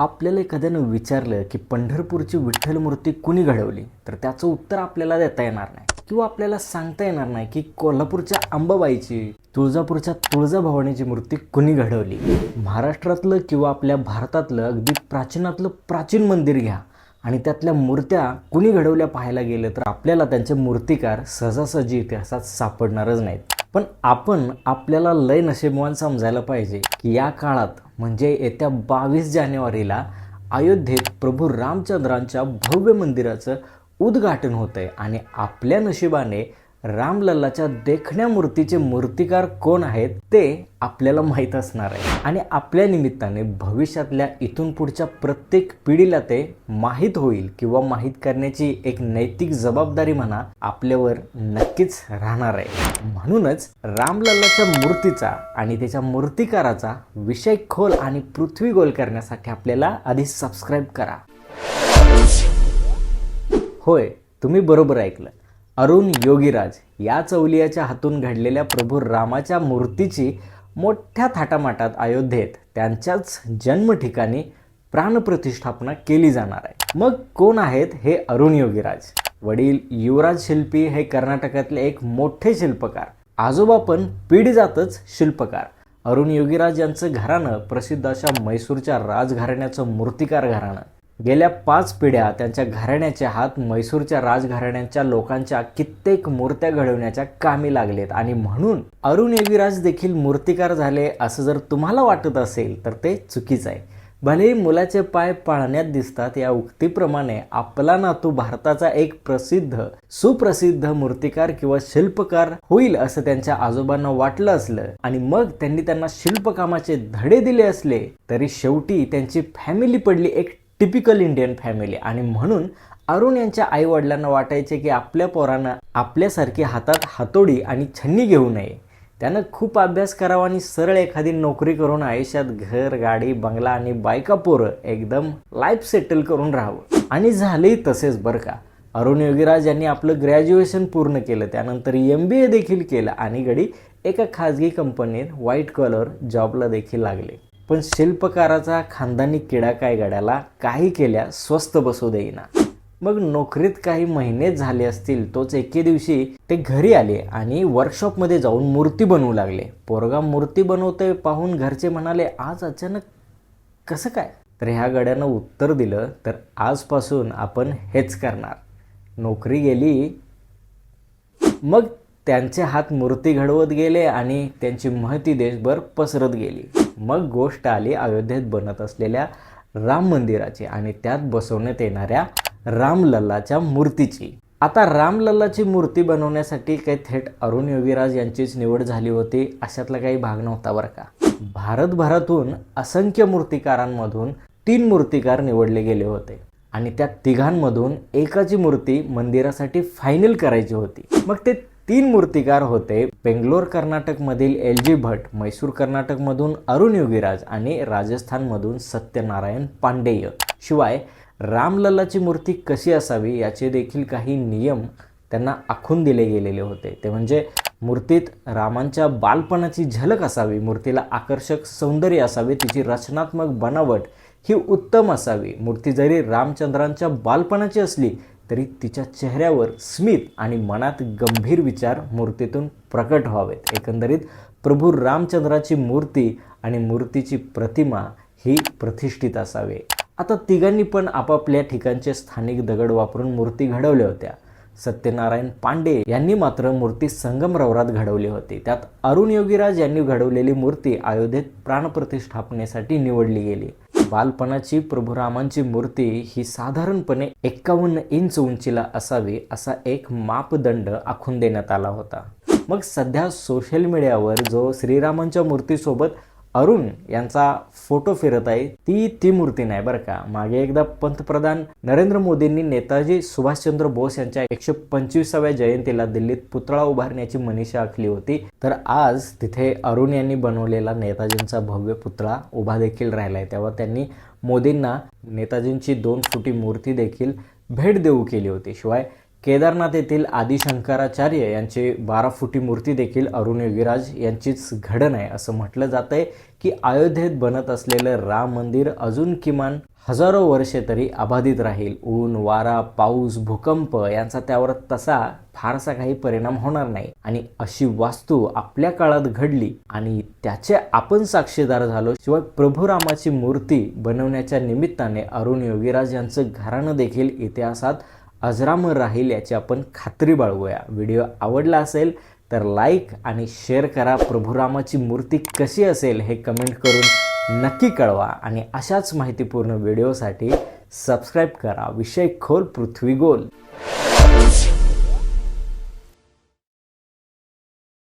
आपल्याला एखाद्यानं विचारलं की पंढरपूरची विठ्ठल मूर्ती कुणी घडवली? तर त्याचं उत्तर आपल्याला देता येणार नाही. किंवा आपल्याला सांगता येणार नाही की कोल्हापूरच्या अंबाबाईची तुळजापूरच्या तुळजाभवानीची मूर्ती कुणी घडवली? महाराष्ट्रातलं किंवा आपल्या भारतातलं अगदी प्राचीनातलं प्राचीन मंदिर घ्या. आणि त्यातल्या मूर्त्या कुणी घडवल्या पाहायला गेलं तर आपल्याला त्यांचे मूर्तिकार सहजासहजी इतिहासात सापडणारच नाहीत. पण आपण आपल्याला लय नशिबवान समजायला पाहिजे की या काळात म्हणजे येत्या बावीस जानेवारीला अयोध्येत प्रभू रामचंद्रांच्या भव्य मंदिराचं उद्घाटन होतं आहे आणि आपल्या नशिबाने रामलल्लाच्या देखण्या मूर्तीचे मूर्तिकार कोण आहेत ते आपल्याला माहीत असणार आहे. आणि आपल्या निमित्ताने भविष्यातल्या इथून पुढच्या प्रत्येक पिढीला ते माहीत होईल किंवा माहीत करण्याची एक नैतिक जबाबदारी म्हणा आपल्यावर नक्कीच राहणार आहे. म्हणूनच रामलल्लाच्या मूर्तीचा आणि त्याच्या मूर्तिकाराचा विषय खोल आणि पृथ्वी गोल करण्यासाठी आपल्याला आधी सबस्क्राईब करा. होय तुम्ही बरोबर ऐकलं. अरुण योगीराज या चौलियाच्या हातून घडलेल्या प्रभू रामाच्या मूर्तीची मोठ्या थाटामाटात अयोध्येत त्यांच्याच जन्म ठिकाणी प्राणप्रतिष्ठापना केली जाणार आहे. मग कोण आहेत हे अरुण योगीराज? वडील युवराज शिल्पी हे कर्नाटकातले एक मोठे शिल्पकार. आजोबा पण पिढीजातच शिल्पकार. अरुण योगीराज यांचं घराणं प्रसिद्ध अशा म्हैसूरच्या राजघराण्याचं मूर्तिकार घराणं. गेल्या पाच पिढ्या त्यांच्या घराण्याचे हात म्हैसूरच्या राजघराण्यांच्या लोकांच्या कित्येक मूर्त्या घडवण्याच्या कामी लागलेत. आणि म्हणून अरुण एविराज देखील मूर्तिकार झाले असं जर तुम्हाला वाटत असेल तर ते चुकीचं आहे. भलेही मुलाचे पाय पाळण्यात दिसतात या उक्तीप्रमाणे आपला नातू भारताचा एक प्रसिद्ध सुप्रसिद्ध मूर्तिकार किंवा शिल्पकार होईल असं त्यांच्या आजोबांना वाटलं असलं आणि मग त्यांनी त्यांना शिल्पकामाचे धडे दिले असले तरी शेवटी त्यांची फॅमिली पडली एक टिपिकल इंडियन फॅमिली. आणि म्हणून अरुण यांच्या आई वडिलांना वाटायचे की आपल्या पोरांना आपल्यासारखी हातात हातोडी आणि छन्नी घेऊ नये. त्यानं खूप अभ्यास करावा आणि सरळ एखादी नोकरी करून आयुष्यात घर गाडी बंगला आणि बायका पोरं एकदम लाईफ सेटल करून राहावं. आणि झालेही तसेच बरं का. अरुण योगीराज यांनी आपलं ग्रॅज्युएशन पूर्ण केलं. त्यानंतर एम बी ए देखील केलं आणि गडी एका खाजगी कंपनीत व्हाईट कॉलर जॉबला देखील लागले. पण शिल्पकाराचा खानदानी किडा काय गड्याला काही केल्या स्वस्त बसू देईना. मग नोकरीत काही महिनेच झाले असतील तोच एके दिवशी ते घरी आले आणि वर्कशॉपमध्ये जाऊन मूर्ती बनवू लागले. पोरगा मूर्ती बनवतोय पाहून घरचे म्हणाले आज अचानक कसं काय? तर ह्या गड्यानं उत्तर दिलं तर आजपासून आपण हेच करणार. नोकरी गेली. मग त्यांचे हात मूर्ती घडवत गेले आणि त्यांची महती देशभर पसरत गेली. मग गोष्ट आली अयोध्येत बनत असलेल्या राम मंदिराची आणि त्यात बसवण्यात येणाऱ्या रामलल्लाच्या मूर्तीची. आता रामलल्लाची मूर्ती बनवण्यासाठी काही थेट अरुण योगीराज यांचीच निवड झाली होती अशातला काही भाग नव्हता बरं का. भारतभरातून असंख्य मूर्तिकारांमधून तीन मूर्तिकार निवडले गेले होते आणि त्या तिघांमधून एकाची मूर्ती मंदिरासाठी फायनल करायची होती. मग ते तीन मूर्तिकार होते. बेंगलोर कर्नाटकमधील एल जी भट मैसूर कर्नाटकमधून अरुण योगीराज आणि राजस्थानमधून सत्यनारायण पांडेय. शिवाय रामलल्लाची मूर्ती कशी असावी याचे देखील काही नियम त्यांना आखून दिले गेलेले होते. ते म्हणजे मूर्तीत रामांच्या बालपणाची झलक असावी मूर्तीला आकर्षक सौंदर्य असावे तिची रचनात्मक बनावट ही उत्तम असावी. मूर्ती जरी रामचंद्रांच्या बालपणाची असली तरी तिच्या चेहऱ्यावर स्मित आणि मनात गंभीर विचार मूर्तीतून प्रकट व्हावेत. एकंदरीत प्रभू रामचंद्राची मूर्ती आणि मूर्तीची प्रतिमा ही प्रतिष्ठित असावे. आता तिघांनी पण आपापल्या ठिकाणचे स्थानिक दगड वापरून मूर्ती घडवल्या होत्या. सत्यनारायण पांडे यांनी मात्र मूर्ती संगमरवरात घडवली होती. त्यात अरुण योगीराज यांनी घडवलेली मूर्ती अयोध्येत प्राणप्रतिष्ठापनेसाठी निवडली गेली. बालपणाची प्रभुरामांची मूर्ती ही साधारणपणे एक्कावन्न इंच उंचीला असावी असा एक मापदंड आखून देण्यात आला होता. मग सध्या सोशल मीडियावर जो श्रीरामांच्या मूर्तीसोबत अरुण यांचा फोटो फिरत आहे. ती ती मूर्ती नाही बरं का. मागे एकदा पंतप्रधान नरेंद्र मोदींनी नेताजी सुभाषचंद्र बोस यांच्या एकशे पंचवीसाव्या जयंतीला दिल्लीत पुतळा उभारण्याची मनीषा आखली होती. तर आज तिथे अरुण यांनी बनवलेला नेताजींचा भव्य पुतळा उभा देखील राहिलाय. तेव्हा त्यांनी मोदींना नेताजींची दोन फुटी मूर्ती देखील भेट देऊ केली होती. शिवाय केदारनाथ येथील आदिशंकराचार्य यांची बारा फुटी मूर्ती देखील अरुण योगीराज यांचीच घडण आहे. असं म्हटलं जात आहे की अयोध्येत बनत असलेलं राम मंदिर अजून किमान हजारो वर्षे तरी अबाधित राहील. ऊन वारा पाऊस भूकंप यांचा त्यावर तसा फारसा काही परिणाम होणार नाही. आणि अशी वास्तू आपल्या काळात घडली आणि त्याचे आपण साक्षीदार झालो शिवाय प्रभू रामाची मूर्ती बनवण्याच्या निमित्ताने अरुण योगीराज यांचं घराणं देखील इतिहासात अजरामर राहील याची आपण खात्री बाळगूया. व्हिडिओ आवडला असेल तर लाईक आणि शेअर करा. प्रभुरामाची मूर्ती कशी असेल हे कमेंट करून नक्की कळवा आणि अशाच माहितीपूर्ण व्हिडिओसाठी सबस्क्राईब करा. विषय खोल पृथ्वी गोल.